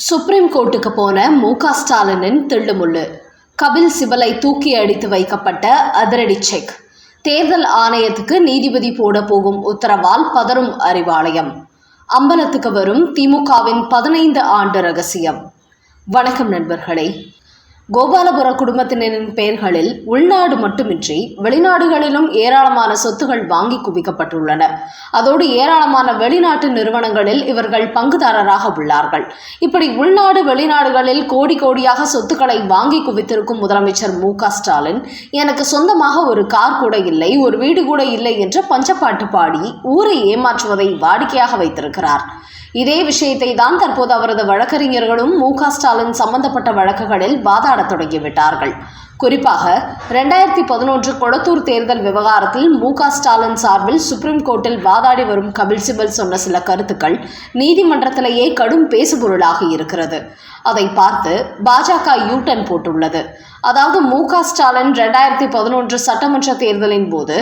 Supreme கோர்ட்டுக்கு போன மு க ஸ்டாலினின் தில்லுமுள்ளு. கபில் சிபலை தூக்கி அடித்து வைக்கப்பட்ட அதிரடி செக். தேர்தல் ஆணையத்துக்கு நீதிபதி போட போகும் உத்தரவால் பதறும் அறிவாலயம். அம்பலத்துக்கு வரும் திமுகவின் பதினைந்து ஆண்டு ரகசியம். வணக்கம் நண்பர்களே. கோபாலபுர குடும்பத்தினரின் பெயர்களில் உள்நாடு மட்டுமின்றி வெளிநாடுகளிலும் ஏராளமான சொத்துகள் வாங்கி குவிக்கப்பட்டுள்ளன. அதோடு ஏராளமான வெளிநாட்டு நிறுவனங்களில் இவர்கள் பங்குதாரராக உள்ளார்கள். இப்படி உள்நாடு வெளிநாடுகளில் கோடி கோடியாக சொத்துக்களை வாங்கி குவித்திருக்கும் முதலமைச்சர் மு ஸ்டாலின் எனக்கு சொந்தமாக ஒரு கார் கூட இல்லை ஒரு வீடு கூட இல்லை என்று பஞ்சப்பாட்டு பாடி ஊரை ஏமாற்றுவதை வாடிக்கையாக வைத்திருக்கிறார். இதே விஷயத்தை தான் தற்போது அவரது வழக்கறிஞர்களும் மு க ஸ்டாலின் சம்பந்தப்பட்ட வழக்குகளில் வாதாடத் தொடங்கிவிட்டார்கள். குறிப்பாக ரெண்டாயிரத்தி பதினொன்று கொளத்தூர் தேர்தல் விவகாரத்தில் மு ஸ்டாலின் சார்பில் சுப்ரீம் கோர்ட்டில் வாதாடி வரும் கபில் சிபல் சொன்ன சில கருத்துக்கள் நீதிமன்றத்திலேயே கடும் பேசுபொருளாகி இருக்கிறது. அதை பார்த்து பாஜக யூட்டன் போட்டுள்ளது. அதாவது மு ஸ்டாலின் ரெண்டாயிரத்தி பதினொன்று சட்டமன்ற தேர்தலின் போது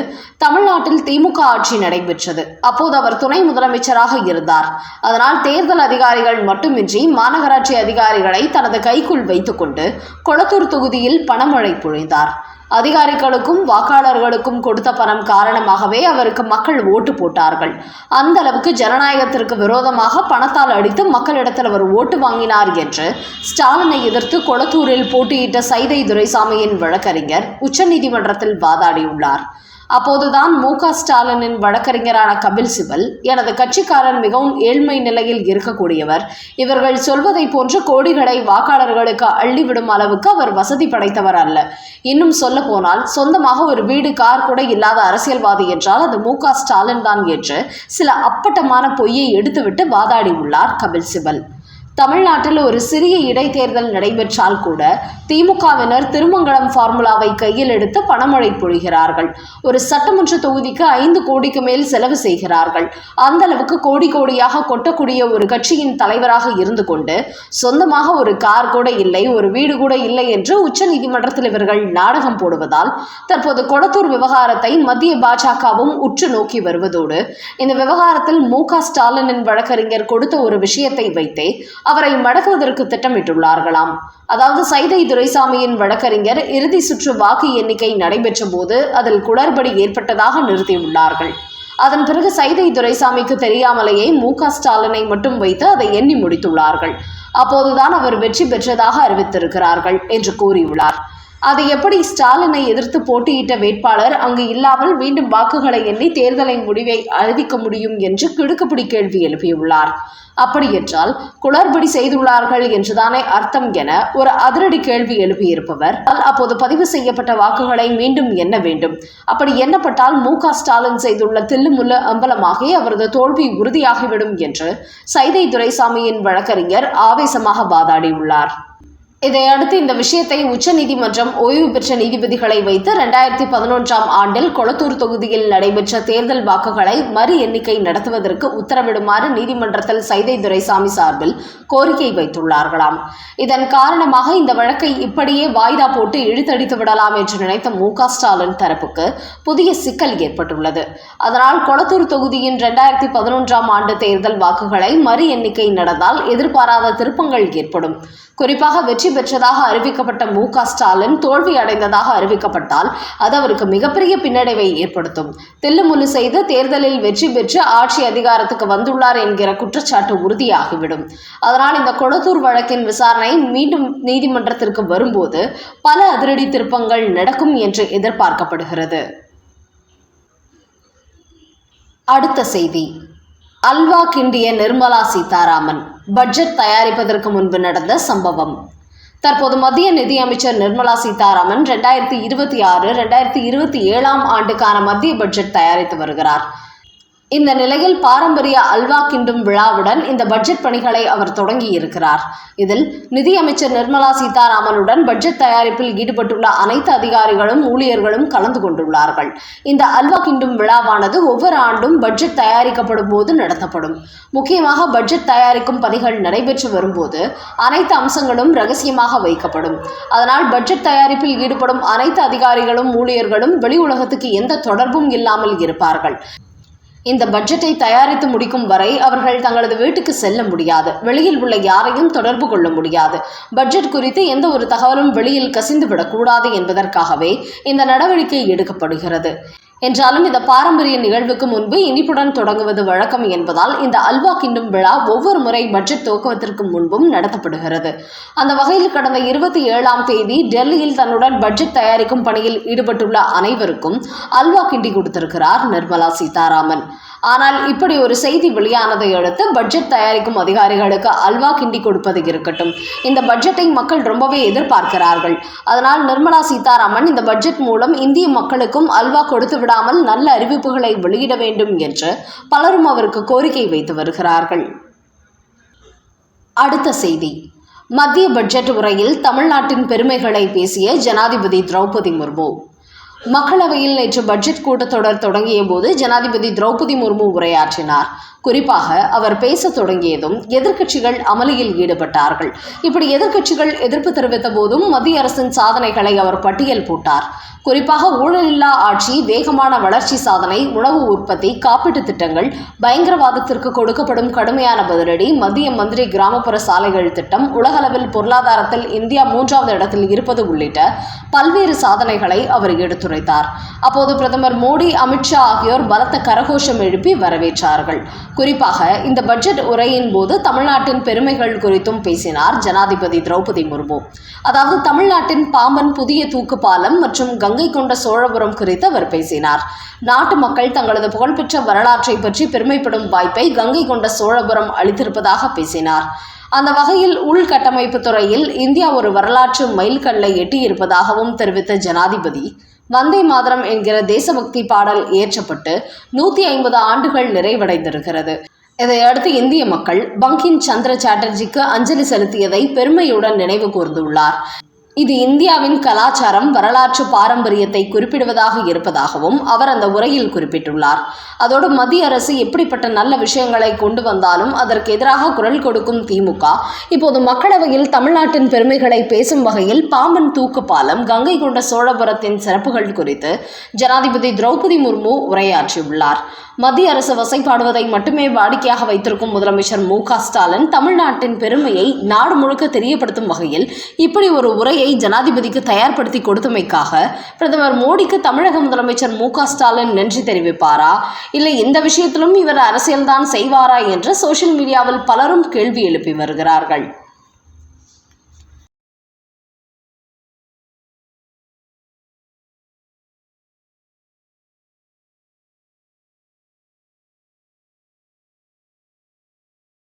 தமிழ்நாட்டில் திமுக ஆட்சி நடைபெற்றது. அப்போது அவர் துணை முதலமைச்சராக இருந்தார். அதனால் தேர்தல் அதிகாரிகள் மட்டுமின்றி மாநகராட்சி அதிகாரிகளை தனது கைக்குள் வைத்துக்கொண்டு கொளத்தூர் தொகுதியில் பணமழை பொழிந்தார் அதிகாரிகளுக்கும் வாக்காளர்களுக்கும் கொடுத்த பணம் காரணமாகவே அவருக்கு மக்கள் ஓட்டு போட்டார்கள். அந்த அளவுக்கு ஜனநாயகத்திற்கு விரோதமாக பணத்தால் அடித்து மக்களிடத்தில் அவர் ஓட்டு வாங்கினார் என்று ஸ்டாலினை எதிர்த்து கொளத்தூரில் போட்டியிட்ட சைதை துரைசாமியின் வழக்கறிஞர் உச்சநீதிமன்றத்தில் வாதாடியுள்ளார். அப்போதுதான் மு க ஸ்டாலினின் வழக்கறிஞரான கபில் சிபல் எனது கட்சிக்காரன் மிகவும் ஏழ்மை நிலையில் இருக்கக்கூடியவர். இவர்கள் சொல்வதை போன்று கோடிகளை வாக்காளர்களுக்கு அள்ளிவிடும் அளவுக்கு அவர் வசதி படைத்தவர் அல்ல. இன்னும் சொல்ல போனால் சொந்தமாக ஒரு வீடு கார் கூட இல்லாத அரசியல்வாதி என்றால் அது மு க ஸ்டாலின் தான் என்று சில அப்பட்டமான பொய்யை எடுத்துவிட்டு வாதாடி உள்ளார் கபில் சிபல். தமிழ்நாட்டில் ஒரு சிறிய இடைத்தேர்தல் நடைபெற்றால் கூட திமுகவினர் திருமங்கலம் ஃபார்முலாவை கையில் எடுத்து பணமழை பொழிகிறார்கள். ஒரு சட்டமன்ற தொகுதிக்கு ஐந்து கோடிக்கு மேல் செலவு செய்கிறார்கள். அந்த அளவுக்கு கோடி கோடியாக கொட்டக்கூடிய ஒரு கட்சியின் தலைவராக இருந்து கொண்டு சொந்தமாக ஒரு கார் கூட இல்லை ஒரு வீடு கூட இல்லை என்று உச்சநீதிமன்றத்தில் இவர்கள் நாடகம் போடுவதால் தற்போது கொளத்தூர் விவகாரத்தை மத்திய பாஜகவும் உற்று நோக்கி வருவதோடு இந்த விவகாரத்தில் மு க ஸ்டாலினின் வழக்கறிஞர் கொடுத்த ஒரு விஷயத்தை வைத்தே அவரை மடக்குவதற்கு திட்டமிட்டுள்ளார்களாம். அதாவது சைதை துரைசாமியின் வழக்கறிஞர் இறுதி சுற்று வாக்கு எண்ணிக்கை நடைபெற்ற போது அதில் குளறுபடி ஏற்பட்டதாக நிறுத்தியுள்ளார்கள். அதன் பிறகு சைதை துரைசாமிக்கு தெரியாமலேயே மு க ஸ்டாலினை மட்டும் வைத்து அதை எண்ணி முடித்துள்ளார்கள். அப்போதுதான் அவர் வெற்றி பெற்றதாக அறிவித்திருக்கிறார்கள் என்று கூறியுள்ளார். அது எப்படி ஸ்டாலினை எதிர்த்து போட்டியிட்ட வேட்பாளர் அங்கு இல்லாமல் மீண்டும் வாக்குகளை எண்ணி தேர்தலின் முடிவை அறிவிக்க முடியும் என்று கிடுக்குப்பிடி கேள்வி எழுப்பியுள்ளார். அப்படியென்றால் குளறுபடி செய்துள்ளார்கள் என்றுதானே அர்த்தம் என ஒரு அதிரடி கேள்வி எழுப்பியிருப்பவர் அப்போது பதிவு செய்யப்பட்ட வாக்குகளை மீண்டும் எண்ண வேண்டும். அப்படி எண்ணப்பட்டால் மு. க. ஸ்டாலின் செய்துள்ள தில்லுமுல்லு அம்பலமாகி அவரது தோல்வி உறுதியாகிவிடும் என்று சைதை துரைசாமியின் வழக்கறிஞர் ஆவேசமாக வாதாடியுள்ளார். இதையடுத்து இந்த விஷயத்தை உச்சநீதிமன்றம் ஓய்வு பெற்ற நீதிபதிகளை வைத்து இரண்டாயிரத்தி பதினொன்றாம் ஆண்டில் கொளத்தூர் தொகுதியில் நடைபெற்ற தேர்தல் வாக்குகளை மறு எண்ணிக்கை நடத்துவதற்கு உத்தரவிடுமாறு நீதிமன்றத்தில் சைதை துரைசாமி சார்பில் கோரிக்கை வைத்துள்ளார்களாம். இதன் காரணமாக இந்த வழக்கை இப்படியே வாய்தா போட்டு இழுத்தடித்து விடலாம் என்று நினைத்த மு ஸ்டாலின் தரப்புக்கு புதிய சிக்கல் ஏற்பட்டுள்ளது. அதனால் கொளத்தூர் தொகுதியின் இரண்டாயிரத்தி பதினொன்றாம் ஆண்டு தேர்தல் வாக்குகளை மறு எண்ணிக்கை நடந்தால் எதிர்பாராத திருப்பங்கள் ஏற்படும். குறிப்பாக வெற்றி வெற்றி பெற்றதாக அறிவிக்கப்பட்ட மு க ஸ்டாலின் தோல்வி அடைந்ததாக அறிவிக்கப்பட்டால் அது அவருக்கு மிகப்பெரிய பின்னடைவை ஏற்படுத்தும். தில்லுமுல்லு செய்து தேர்தலில் வெற்றி பெற்று ஆட்சி அதிகாரத்துக்கு வந்துள்ளார் என்கிற குற்றச்சாட்டு உறுதியாகிவிடும். அதனால் இந்த கொளத்தூர் வழக்கின் விசாரணை மீண்டும் நீதிமன்றத்திற்கு வரும்போது பல அதிரடி திருப்பங்கள் நடக்கும் என்று எதிர்பார்க்கப்படுகிறது. அடுத்த செய்தி. அல்வா கிண்டிய நிர்மலா சீதாராமன். பட்ஜெட் தயாரிப்பதற்கு முன்பு நடந்த சம்பவம். தற்போது மத்திய நிதியமைச்சர் நிர்மலா சீதாராமன் ரெண்டாயிரத்தி இருபத்தி ஆறு ரெண்டாயிரத்தி இருபத்தி ஏழாம் ஆண்டுக்கான மத்திய பட்ஜெட் தயாரித்து வருகிறார். இந்த நிலையில் பாரம்பரிய அல்வா கிண்டும் விழாவுடன் இந்த பட்ஜெட் பணிகளை அவர் தொடங்கி இருக்கிறார் இதில் நிதியமைச்சர் நிர்மலா சீதாராமனுடன் பட்ஜெட் தயாரிப்பில் ஈடுபட்டுள்ள அனைத்து அதிகாரிகளும் ஊழியர்களும் கலந்து கொண்டுள்ளார்கள். இந்த அல்வா கிண்டும் விழாவானது ஒவ்வொரு ஆண்டும் பட்ஜெட் தயாரிக்கப்படும் போது நடத்தப்படும். முக்கியமாக பட்ஜெட் தயாரிக்கும் பணிகள் நடைபெற்று வரும்போது அனைத்து அம்சங்களும் ரகசியமாக வைக்கப்படும். அதனால் பட்ஜெட் தயாரிப்பில் ஈடுபடும் அனைத்து அதிகாரிகளும் ஊழியர்களும் வெளி உலகத்துக்கு எந்த தொடர்பும் இல்லாமல் இருப்பார்கள். இந்த பட்ஜெட்டை தயாரித்து முடிக்கும் வரை அவர்கள் தங்களது வீட்டுக்கு செல்ல முடியாது. வெளியில் உள்ள யாரையும் தொடர்பு கொள்ள முடியாது. பட்ஜெட் குறித்து எந்த ஒரு தகவலும் வெளியில் கசிந்து விடக்கூடாது என்பதற்காகவே இந்த நடவடிக்கை எடுக்கப்படுகிறது. என்றாலும் இந்த பாரம்பரிய நிகழ்வுக்கு முன்பு இனிப்புடன் தொடங்குவது வழக்கம் என்பதால் இந்த அல்வா கிண்டும் விழா ஒவ்வொரு முறை பட்ஜெட் துவக்கத்திற்கு முன்பும் நடத்தப்படுகிறது. அந்த வகையில் கடந்த இருபத்தி ஏழாம் தேதி டெல்லியில் தன்னுடன் பட்ஜெட் தயாரிக்கும் பணியில் ஈடுபட்டுள்ள அனைவருக்கும் அல்வா கிண்டி கொடுத்திருக்கிறார் நிர்மலா சீதாராமன். ஆனால் இப்படி ஒரு செய்தி வெளியானதை அடுத்து பட்ஜெட் தயாரிக்கும் அதிகாரிகளுக்கு அல்வா கிண்டி கொடுப்பது இருக்கட்டும். இந்த பட்ஜெட்டை மக்கள் ரொம்பவே எதிர்பார்க்கிறார்கள். அதனால் நிர்மலா சீதாராமன் இந்த பட்ஜெட் மூலம் இந்திய மக்களுக்கும் அல்வா கொடுத்து விடாமல் நல்ல அறிவிப்புகளை வெளியிட வேண்டும் என்று பலரும் அவருக்கு கோரிக்கை வைத்து வருகிறார்கள். அடுத்த செய்தி. மத்திய பட்ஜெட் உரையில் தமிழ்நாட்டின் பெருமைகளை பேசிய ஜனாதிபதி திரௌபதி முர்மு. மக்களவையில் நேற்று பட்ஜெட் கூட்டத்தொடர் தொடங்கிய போது ஜனாதிபதி திரௌபதி முர்மு உரையாற்றினார். குறிப்பாக அவர் பேசத் தொடங்கியதும் எதிர்க்கட்சிகள் அமளியில் ஈடுபட்டார்கள். இப்படி எதிர்க்கட்சிகள் எதிர்ப்பு தெரிவித்த போதும் மத்திய அரசின் சாதனைகளை அவர் பட்டியல் போட்டார். குறிப்பாக ஊழலில்லா ஆட்சி வேகமான வளர்ச்சி சாதனை உணவு உற்பத்தி காப்பீட்டுத் திட்டங்கள் பயங்கரவாதத்திற்கு கொடுக்கப்படும் கடுமையான பதிலடி மத்திய மந்திரி கிராமப்புற சாலைகள் திட்டம் உலகளவில் பொருளாதாரத்தில் இந்தியா மூன்றாவது இடத்தில் இருப்பது உள்ளிட்ட பல்வேறு சாதனைகளை அவர் எடுத்துரைத்தார். அப்போது பிரதமர் மோடி அமித்ஷா ஆகியோர் பலத்த கரகோஷம் எழுப்பி வரவேற்றார்கள். குறிப்பாக இந்த பட்ஜெட் உரையின் போது தமிழ்நாட்டின் பெருமைகள் குறித்தும் பேசினார் ஜனாதிபதி திரௌபதி முர்மு. அதாவது தமிழ்நாட்டின் பாம்பன் புதிய தூக்கு பாலம் மற்றும் கங்கை கொண்ட சோழபுரம் குறித்து அவர் பேசினார். நாட்டு மக்கள் தங்களது புகழ்பெற்ற வரலாற்றை பற்றி பெருமைப்படும் வாய்ப்பை கங்கை கொண்ட சோழபுரம் அளித்திருப்பதாக பேசினார். அந்த வகையில் உள்கட்டமைப்பு துறையில் இந்தியா ஒரு வரலாற்று மைல்கல்லை எட்டியிருப்பதாகவும் தெரிவித்த ஜனாதிபதி வந்தே மாதரம் என்கிற தேசபக்தி பாடல் இயற்றப்பட்டு நூற்றி ஐம்பது ஆண்டுகள் நிறைவடைந்திருக்கிறது. இதையடுத்து இந்திய மக்கள் பங்கின் சந்திர சாட்டர்ஜிக்கு அஞ்சலி செலுத்தியதை பெருமையுடன் நினைவு கூர்ந்துள்ளார். இது இந்தியாவின் கலாச்சாரம் வரலாற்று பாரம்பரியத்தை குறிப்பிடுவதாக இருப்பதாகவும் அவர் அந்த உரையில் குறிப்பிட்டுள்ளார். அதோடு மத்திய அரசு எப்படிப்பட்ட நல்ல விஷயங்களை கொண்டு வந்தாலும் அதற்கு எதிராக குரல் கொடுக்கும் திமுக இப்போது மக்களவையில் தமிழ்நாட்டின் பெருமைகளை பேசும் வகையில் பாம்பன் தூக்கு பாலம் கங்கை கொண்ட சோழபுரத்தின் சிறப்புகள் குறித்து ஜனாதிபதி திரௌபதி முர்மு உரையாற்றியுள்ளார். மத்திய அரசு வசைப்பாடுவதை மட்டுமே வாடிக்கையாக வைத்திருக்கும் முதலமைச்சர் மு க ஸ்டாலின் தமிழ்நாட்டின் பெருமையை நாடு முழுக்க தெரியப்படுத்தும் வகையில் இப்படி ஒரு உரையை ஜனாதிபதிக்கு தயார்படுத்தி கொடுத்தமைக்காக பிரதமர் மோடிக்கு தமிழக முதலமைச்சர் மு ஸ்டாலின் நன்றி தெரிவிப்பாரா? இல்லை இந்த விஷயத்திலும் இவர் அரசியல்தான் செய்வாரா என்று சோஷியல் மீடியாவில் பலரும் கேள்வி எழுப்பி வருகிறார்கள்.